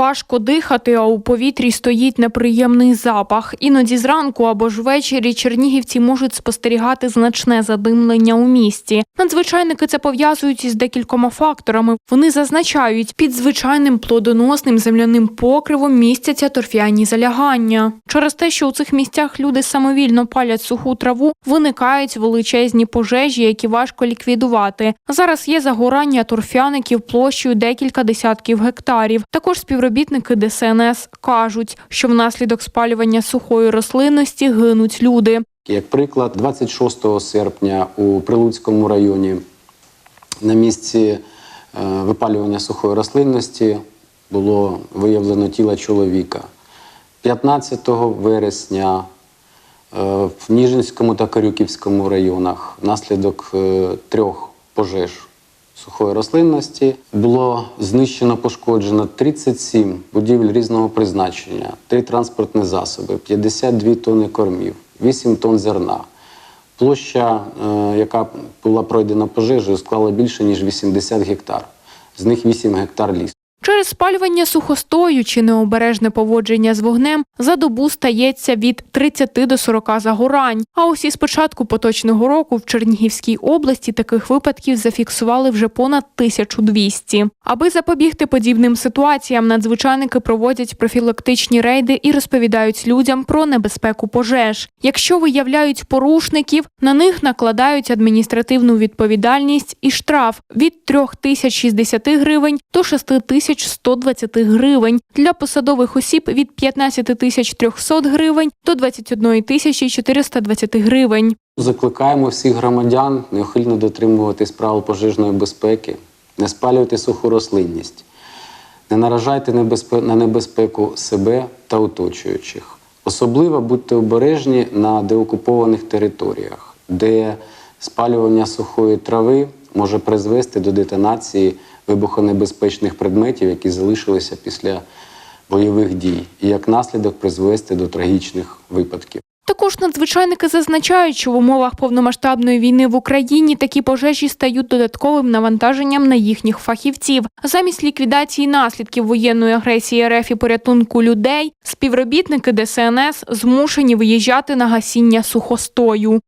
важко дихати, а у повітрі стоїть неприємний запах. Іноді зранку або ж ввечері чернігівці можуть спостерігати значне задимлення у місті. Надзвичайники це пов'язують із декількома факторами. Вони зазначають, під звичайним плодоносним земляним покривом містяться торфяні залягання. Через те, що у цих місцях люди самовільно палять суху траву, виникають величезні пожежі, які важко ліквідувати. Зараз є загорання торфяників площею декілька десятків гектарів. Також співробітники ДСНС кажуть, що внаслідок спалювання сухої рослинності гинуть люди. Як приклад, 26 серпня у Прилуцькому районі на місці е, випалювання сухої рослинності було виявлено тіло чоловіка. 15 вересня е, в Ніжинському та Карюківському районах внаслідок е, трьох пожеж сухої рослинності було знищено пошкоджено 37 будівель різного призначення, 3 транспортні засоби, 52 тонни кормів, 8 тонн зерна. Площа, е, яка була пройдена пожежею, склала більше ніж 80 гектар. З них 8 гектар лісу. Через спалювання сухостою чи необережне поводження з вогнем за добу стається від 30 до 40 загорань. А ось із початку поточного року в Чернігівській області таких випадків зафіксували вже понад 1200. Аби запобігти подібним ситуаціям, надзвичайники проводять профілактичні рейди і розповідають людям про небезпеку пожеж. Якщо виявляють порушників, на них накладають адміністративну відповідальність і штраф від 3060 гривень до 6120 гривень. Для посадових осіб від 15300 гривень до 21420 гривень. Закликаємо всіх громадян неухильно дотримуватись правил пожежної безпеки, не спалювати суху рослинність, не наражайте на небезпеку себе та оточуючих. Особливо будьте обережні на деокупованих територіях, де спалювання сухої трави може призвести до детонації вибухонебезпечних предметів, які залишилися після бойових дій, і як наслідок призвести до трагічних випадків. Також надзвичайники зазначають, що в умовах повномасштабної війни в Україні такі пожежі стають додатковим навантаженням на їхніх фахівців. Замість ліквідації наслідків воєнної агресії РФ і порятунку людей, співробітники ДСНС змушені виїжджати на гасіння сухостою.